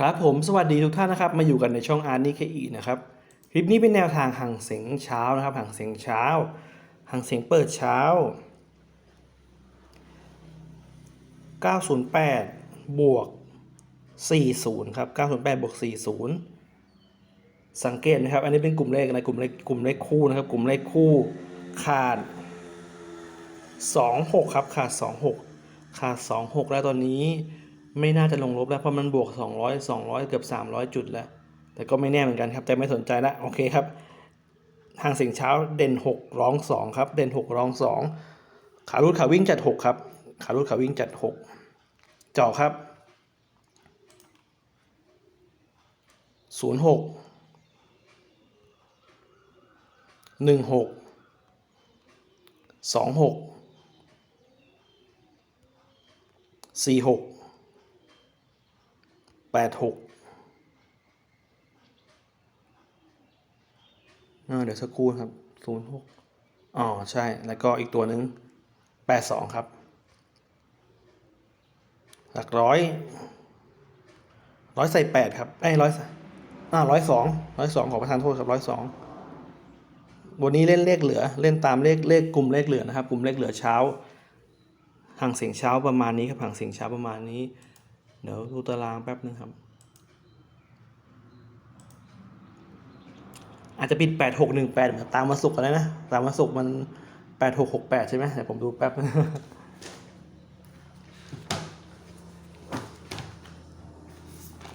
ครับผมสวัสดีทุกท่านนะครับ มาอยู่กันในช่องอาร์นี่เคอีนะครับคลิปนี้เป็นแนวทางห่างเสียงเช้านะครับห่างเสียงเช้าห่างเสียงเปิดเช้า 908 บวก 40 ครับ 908 บวก 40 สังเกตนะครับ อันนี้เป็นกลุ่มเลขอะไรกลุ่มเลขกลุ่มเลขคู่นะครับ กลุ่มเลขคู่ขาด 26 ครับ ขาด 26 ขาด 26 แล้วตอนนี้ ไม่น่าจะลงลบแล้วเพราะมันบวก 200 200 เกือบ 300 จุดแล้ว แต่ก็ไม่แน่เหมือนกันครับ แต่ไม่สนใจละโอเคครับทางเสียงเช้าเด่น 6 ร้อง 2 ครับ เด่น 6 ร้อง 2 ขารุดขาวิ่งจัด 6 ครับ ขารุดขาวิ่งจัด6เจาะครับ 06 16 26 46 86อ่าเดี๋ยวสักครู่ครับ06อ๋อ ใช่ แล้วก็อีกตัวหนึ่ง82ครับ หลักร้อยร้อยใส่แปดครับไอ้ร้อยอ่าร้อยสองร้อยสองขอประทานโทษครับร้อยสองวันนี้เล่นเลขเหลือ เล่นตามเลขเลขกลุ่มเลขเหลือนะครับ กลุ่มเลขเหลือเช้าห่างเสียงเช้าประมาณนี้ครับห่างเสียงเช้าประมาณนี้ เดี๋ยวดูตารางแป๊บนึงครับ อาจจะปิดแปดหกหนึ่งแปดตามมาสุกกันแล้วนะ ตามมาสุกมันแปดหกหกแปดใช่ไหมเดี๋ยวผมดูแป๊บนึง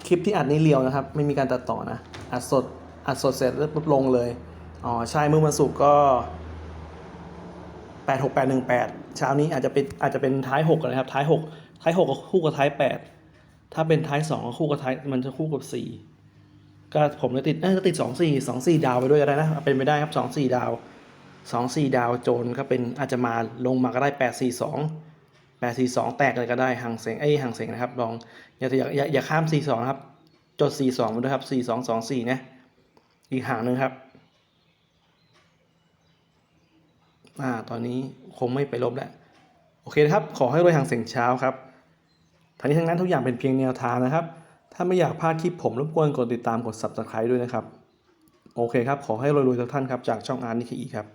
คลิปที่อัดนี้เรียวนะครับ ไม่มีการตัดต่อนะ อัดสด อัดสดเสร็จแล้วปุ๊บลงเลย อ๋อ ใช่เมื่อวันศุกร์ก็แปดหกแปดหนึ่งแปดเช้านี้อาจจะเป็นอาจจะเป็นท้ายหกนะครับ ท้ายหกท้ายหกกับคู่กับท้ายแปด ถ้าเป็นท้ายสองก็คู่กับท้ายมันจะคู่กับสี่ก็ผมจะติดเออจะติดสองสี่สองสี่ดาวไปด้วยก็ได้นะเป็นไปได้ครับสองสี่ดาวสองสี่ดาวโจนก็เป็นอาจจะมาลงมาก็ได้แปดสี่สองแปดสี่สองแตกเลยก็ได้ห่างเสียงไอ้ห่างเสียงนะครับลองอย่าอย่าอย่าอย่าข้ามสี่สองครับจดสี่สองมาด้วยครับสี่สองสองสี่นะอีกห่างหนึ่งครับอ่าตอนนี้คงไม่ไปลบแล้ว โอเคนะครับ ขอให้รวยห่างเสียงเช้าครับ ทั้งนี้ทั้งนั้นทุกอย่างเป็นเพียงแนวทางนะครับ ถ้าไม่อยากพลาดคลิปผมรบกวนกดติดตามกด subscribe ด้วยนะครับ โอเคครับ ขอให้รวยๆทุกท่านครับ จากช่องอาร์นิเคอีครับ